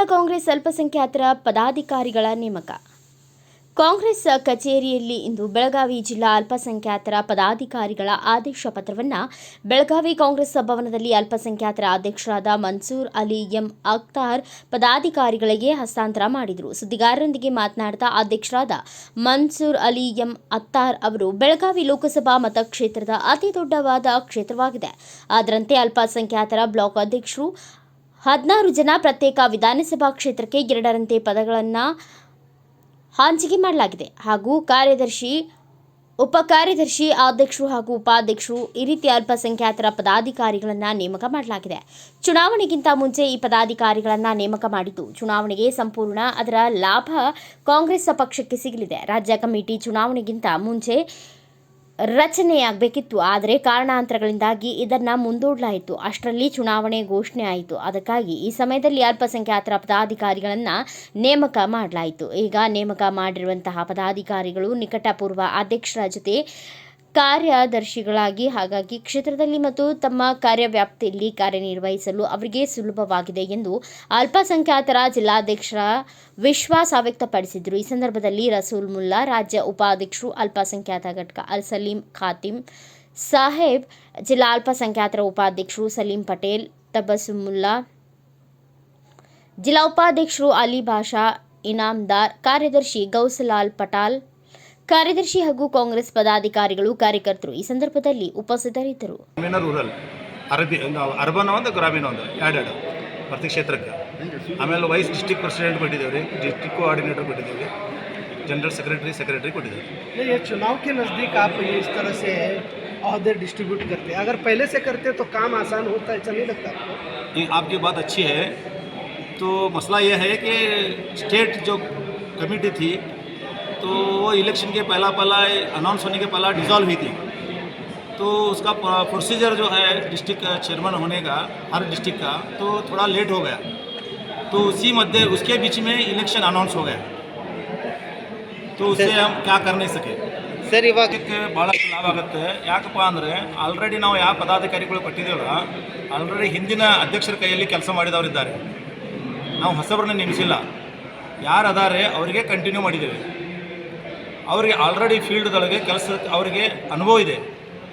ಮಹಿಳಾ ಕಾಂಗ್ರೆಸ್ ಅಲ್ಪಸಂಖ್ಯಾತರ ಪದಾಧಿಕಾರಿಗಳ ನೇಮಕ. ಕಾಂಗ್ರೆಸ್ ಕಚೇರಿಯಲ್ಲಿ ಇಂದು ಬೆಳಗಾವಿ ಜಿಲ್ಲಾ ಅಲ್ಪಸಂಖ್ಯಾತರ ಪದಾಧಿಕಾರಿಗಳ ಆದೇಶ ಪತ್ರವನ್ನು ಬೆಳಗಾವಿ ಕಾಂಗ್ರೆಸ್ ಭವನದಲ್ಲಿ ಅಲ್ಪಸಂಖ್ಯಾತರ ಅಧ್ಯಕ್ಷರಾದ ಮನ್ಸೂರ್ ಅಲಿ ಎಂ ಅಖ್ತಾರ್ ಪದಾಧಿಕಾರಿಗಳಿಗೆ ಹಸ್ತಾಂತರ ಮಾಡಿದರು. ಸುದ್ದಿಗಾರರೊಂದಿಗೆ ಮಾತನಾಡಿದ ಅಧ್ಯಕ್ಷರಾದ ಮನ್ಸೂರ್ ಅಲಿ ಎಂ ಅಖ್ತಾರ್ ಅವರು, ಬೆಳಗಾವಿ ಲೋಕಸಭಾ ಮತಕ್ಷೇತ್ರದ ಅತಿ ದೊಡ್ಡವಾದ ಕ್ಷೇತ್ರವಾಗಿದೆ. ಅದರಂತೆ ಅಲ್ಪಸಂಖ್ಯಾತರ ಬ್ಲಾಕ್ ಅಧ್ಯಕ್ಷರು ಹದಿನಾರು ಜನ ಪ್ರತ್ಯೇಕ ವಿಧಾನಸಭಾ ಕ್ಷೇತ್ರಕ್ಕೆ ಎರಡರಂತೆ ಪದಗಳನ್ನು ಹಂಚಿಕೆ ಮಾಡಲಾಗಿದೆ. ಹಾಗೂ ಕಾರ್ಯದರ್ಶಿ, ಉಪ ಕಾರ್ಯದರ್ಶಿ ಅಧ್ಯಕ್ಷರು ಹಾಗೂ ಉಪಾಧ್ಯಕ್ಷರು ಈ ರೀತಿ ಅಲ್ಪಸಂಖ್ಯಾತರ ಪದಾಧಿಕಾರಿಗಳನ್ನು ನೇಮಕ ಮಾಡಲಾಗಿದೆ. ಚುನಾವಣೆಗಿಂತ ಮುಂಚೆ ಈ ಪದಾಧಿಕಾರಿಗಳನ್ನು ನೇಮಕ ಮಾಡಿದ್ದು, ಚುನಾವಣೆಗೆ ಸಂಪೂರ್ಣ ಅದರ ಲಾಭ ಕಾಂಗ್ರೆಸ್ ಪಕ್ಷಕ್ಕೆ ಸಿಗಲಿದೆ. ರಾಜ್ಯ ಕಮಿಟಿ ಚುನಾವಣೆಗಿಂತ ಮುಂಚೆ ರಚನೆಯಾಗಬೇಕಿತ್ತು. ಆದರೆ ಕಾರಣಾಂತರಗಳಿಂದಾಗಿ ಇದನ್ನು ಮುಂದೂಡಲಾಯಿತು. ಅಷ್ಟರಲ್ಲಿ ಚುನಾವಣೆ ಘೋಷಣೆ ಆಯಿತು. ಅದಕ್ಕಾಗಿ ಈ ಸಮಯದಲ್ಲಿ ಅಲ್ಪಸಂಖ್ಯಾತರ ಪದಾಧಿಕಾರಿಗಳನ್ನು ನೇಮಕ ಮಾಡಲಾಯಿತು. ಈಗ ನೇಮಕ ಮಾಡಿರುವಂತಹ ಪದಾಧಿಕಾರಿಗಳು ನಿಕಟಪೂರ್ವ ಅಧ್ಯಕ್ಷರ ಜೊತೆ ಕಾರ್ಯದರ್ಶಿಗಳಾಗಿ, ಹಾಗಾಗಿ ಕ್ಷೇತ್ರದಲ್ಲಿ ಮತ್ತು ತಮ್ಮ ಕಾರ್ಯವ್ಯಾಪ್ತಿಯಲ್ಲಿ ಕಾರ್ಯನಿರ್ವಹಿಸಲು ಅವರಿಗೆ ಸುಲಭವಾಗಿದೆ ಎಂದು ಅಲ್ಪಸಂಖ್ಯಾತರ ಜಿಲ್ಲಾಧ್ಯಕ್ಷರ ವಿಶ್ವಾಸ ವ್ಯಕ್ತಪಡಿಸಿದರು. ಈ ಸಂದರ್ಭದಲ್ಲಿ ರಸೂಲ್ ಮುಲ್ಲಾ, ರಾಜ್ಯ ಉಪಾಧ್ಯಕ್ಷರು ಅಲ್ಪಸಂಖ್ಯಾತ ಘಟಕ ಅಲ್ ಸಲೀಂ ಖಾತಿಂ ಸಾಹೇಬ್, ಜಿಲ್ಲಾ ಅಲ್ಪಸಂಖ್ಯಾತರ ಉಪಾಧ್ಯಕ್ಷರು ಸಲೀಂ ಪಟೇಲ್ ತಬಸುಮುಲ್ಲಾ ಜಿಲ್ಲಾ ಉಪಾಧ್ಯಕ್ಷರು ಅಲಿ ಭಾಷಾ ಇನಾಮ್ದಾರ್, ಕಾರ್ಯದರ್ಶಿ ಗೌಸಲಾಲ್ ಪಟಾಲ್ ಕಾರ್ಯದರ್ಶಿ ಹಾಗೂ ಕಾಂಗ್ರೆಸ್ ಪದಾಧಿಕಾರಿಗಳು ಕಾರ್ಯಕರ್ತರು ಈ ಸಂದರ್ಭದಲ್ಲಿ ಉಪಸ್ಥಿತರಿದ್ದರು ಗ್ರಾಮೀಣ ರೂರಲ್ ಅರಬಿ ಒಂದು ಅರ್ಬನ್ ಒಂದು ಗ್ರಾಮೀಣ ಒಂದು ಎರಡೆರಡು ಪ್ರತಿ ಕ್ಷೇತ್ರಕ್ಕೆ ಆಮೇಲೆ ವೈಸ್ ಡಿಸ್ಟಿಕ್ ಪ್ರೆಸಿಡೆಂಟ್ ಕೊಟ್ಟಿದ್ದೇವೆ ರೀ ಡಿಸ್ಟಿಕ್ ಕೋಆರ್ಡಿನೇಟರ್ ಕೊಟ್ಟಿದ್ದೇವೆ ಜನರಲ್ ಸೆಕ್ರೆಟರಿ ಸೆಕ್ರೆಟರಿ ಕೊಟ್ಟಿದ್ದೇವೆ नहीं, ये चुनाव के नज़दीक आप ये इस तरह से अहदे डिस्ट्रीब्यूट करते हैं अगर पहले से करते तो काम आसान होता है ऐसा नहीं लगता आपको ये आपकी बात अच्छी है तो मसला ये है कि स्टेट जो कमेटी थी तो वो इलेक्शन के पहला पहला अनाउंस होने के पहला डिज़ोल्व हुई थी तो उसका प्रोसीजर जो है डिस्ट्रिक्ट चेयरमैन होने का हर डिस्ट्रिक्ट का तो थोड़ा लेट हो गया तो उसी मध्य उसके बीच में इलेक्शन अनाउंस हो गया तो उससे हम क्या कर नहीं सके ಸರ್ ಇವಾಗ ಇದಕ್ಕೆ ಭಾಳಷ್ಟು ಲಾಭ ಆಗುತ್ತೆ ಯಾಕಪ್ಪ ಅಂದರೆ ಆಲ್ರೆಡಿ ನಾವು ಯಾವ ಪದಾಧಿಕಾರಿಗಳು ಕೊಟ್ಟಿದ್ದೇವಲ್ಲ ಆಲ್ರೆಡಿ ಹಿಂದಿನ ಅಧ್ಯಕ್ಷರ ಕೈಯಲ್ಲಿ ಕೆಲಸ ಮಾಡಿದವರಿದ್ದಾರೆ ನಾವು ಹೊಸಬರನ್ನ ನೇಮಿಸಿಲ್ಲ ಯಾರು ಅದಾರೆ ಅವರಿಗೆ ಕಂಟಿನ್ಯೂ ಮಾಡಿದ್ದೇವೆ ಅವರಿಗೆ ಆಲ್ರೆಡಿ ಫೀಲ್ಡ್ದೊಳಗೆ ಕೆಲಸ ಅವರಿಗೆ ಅನುಭವ ಇದೆ.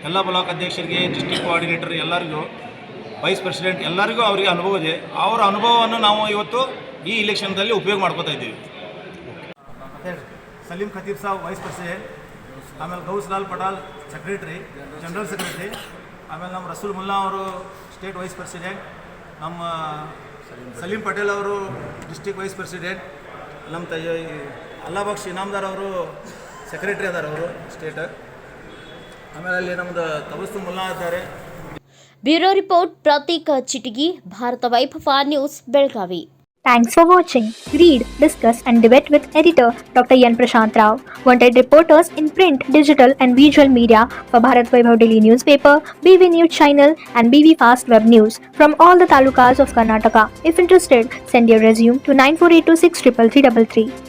ಎಲ್ಲ ಬ್ಲಾಕ್ ಅಧ್ಯಕ್ಷರಿಗೆ ಡಿಸ್ಟ್ರಿಕ್ಟ್ ಕೋಆರ್ಡಿನೇಟರ್ ಎಲ್ಲರಿಗೂ ವೈಸ್ ಪ್ರೆಸಿಡೆಂಟ್ ಎಲ್ಲರಿಗೂ ಅವರಿಗೆ ಅನುಭವ ಇದೆ. ಅವರ ಅನುಭವವನ್ನು ನಾವು ಇವತ್ತು ಈ ಇಲೆಕ್ಷನ್ದಲ್ಲಿ ಉಪಯೋಗ ಮಾಡ್ಕೋತಾ ಇದ್ದೀವಿ. ಸಲೀಂ ಖತೀಬ್ ಸಾಬ್ ವೈಸ್ ಪ್ರೆಸಿಡೆಂಟ್ ಆಮೇಲೆ Ghouslal Patal secretary general secretary ಆಮೇಲೆ ನಮ್ಮ ರಸೂಲ್ ಮುಲ್ಲಾ ಅವರು ಸ್ಟೇಟ್ ವೈಸ್ ಪ್ರೆಸಿಡೆಂಟ್ ನಮ್ಮ ಸಲೀಂ ಪಟೇಲ್ ಅವರು ಡಿಸ್ಟಿಕ್ ವೈಸ್ ಪ್ರೆಸಿಡೆಂಟ್ ನಮ್ಮ ತಯ್ಯ ಅಲ್ಲಾಬಕ್ಷ್ ಇನಾಮ್ದಾರ್ ಅವರು ಸೆಕ್ರೆಟ್ರಿ ಅದಾರ ಅವರು ಸ್ಟೇಟ್ ಆಮೇಲೆ ಅಲ್ಲಿ ನಮ್ಮದು ತಬಸ್ತು ಮುಲ್ಲಾ ಇದ್ದಾರೆ bureau report Prateek Chitagi Bharat Vaibhav news Belagavi Thanks for watching. Read, discuss, and debate with editor Dr. Yan Prashant Rao. Wanted reporters in print, digital, and visual media for Bharat Vaibhav Daily Newspaper, BV News Channel, and BV Fast Web News from all the talukas of Karnataka. If interested, send your resume to 9482633333.